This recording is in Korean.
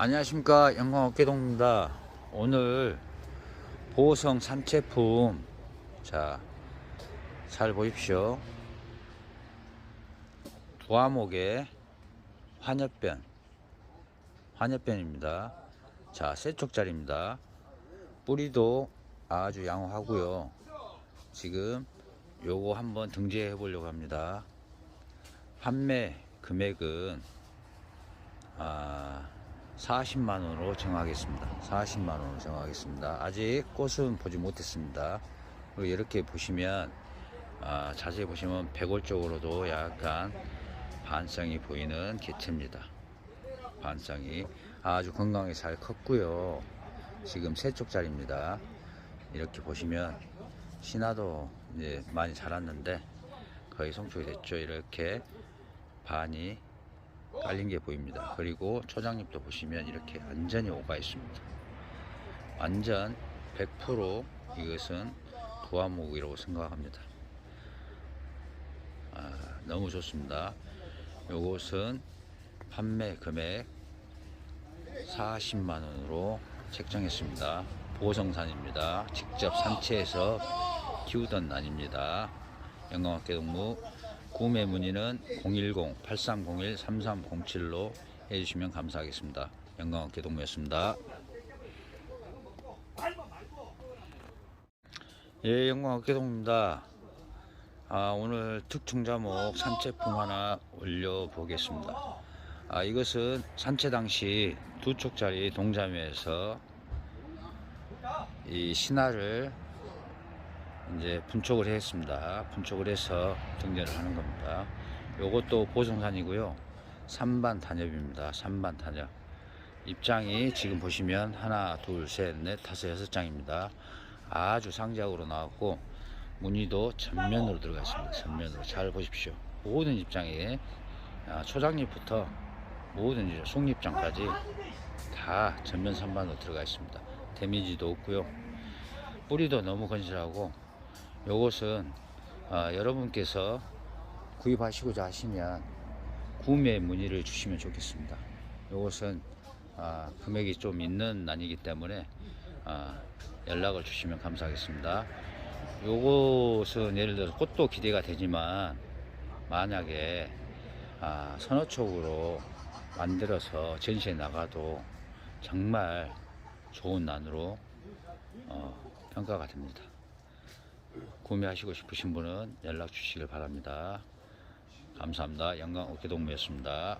안녕하십니까. 영광어깨동입니다. 오늘 보성 산채품. 자잘 보십시오. 두화목의 환엽변. 환엽변입니다. 자 세쪽짜리입니다. 뿌리도 아주 양호하고요. 지금 요거 한번 등재해 보려고 합니다. 판매 금액은 아 40만 원으로 정하겠습니다. 40만 원으로 정하겠습니다. 아직 꽃은 보지 못했습니다. 그리고 이렇게 보시면 아, 자세히 보시면 백골 쪽으로도 약간 반성이 보이는 개체입니다. 반성이 아주 건강하게 잘 컸고요. 지금 세 쪽짜리입니다. 이렇게 보시면 신화도 이제 많이 자랐는데 거의 성충이 됐죠. 이렇게 반이 깔린 게 보입니다. 그리고 초장잎도 보시면 이렇게 완전히 오가 있습니다. 완전 100% 이것은 두화목이라고 생각합니다. 아, 너무 좋습니다. 요것은 판매 금액 40만 원으로 책정했습니다. 보성산입니다. 직접 산채에서 키우던 난입니다. 영광학계 동무 구매 문의는 010-8301-3307로 해주시면 감사하겠습니다. 영광학계 동무였습니다. 예, 영광학계 동무입니다. 아, 오늘 특충자목 산채품 하나 올려보겠습니다. 아, 이것은 산채 당시 두 쪽짜리 동자매에서 이 신화를 이제 분촉을 했습니다. 분촉을 해서 등재를 하는 겁니다. 요것도 보성산이고요. 3반 단엽입니다. 3반 단엽. 입장이 지금 보시면 하나, 둘, 셋, 넷, 다섯, 여섯 장입니다. 아주 상작으로 나왔고 무늬도 전면으로 들어가 있습니다. 전면으로 잘 보십시오. 모든 입장에 아, 초장잎부터 모든 이제 속잎장까지 다 전면 선반으로 들어가 있습니다. 데미지도 없고요. 뿌리도 너무 건실하고 요것은 아, 여러분께서 구입하시고자 하시면 구매 문의를 주시면 좋겠습니다. 요것은 아, 금액이 좀 있는 난이기 때문에 아, 연락을 주시면 감사하겠습니다. 요것은 예를 들어서 꽃도 기대가 되지만 만약에 아, 선어촉으로 만들어서 전시에 나가도 정말 좋은 난으로 어, 평가가 됩니다. 구매하시고 싶으신 분은 연락 주시길 바랍니다. 감사합니다. 영광 어깨동무였습니다.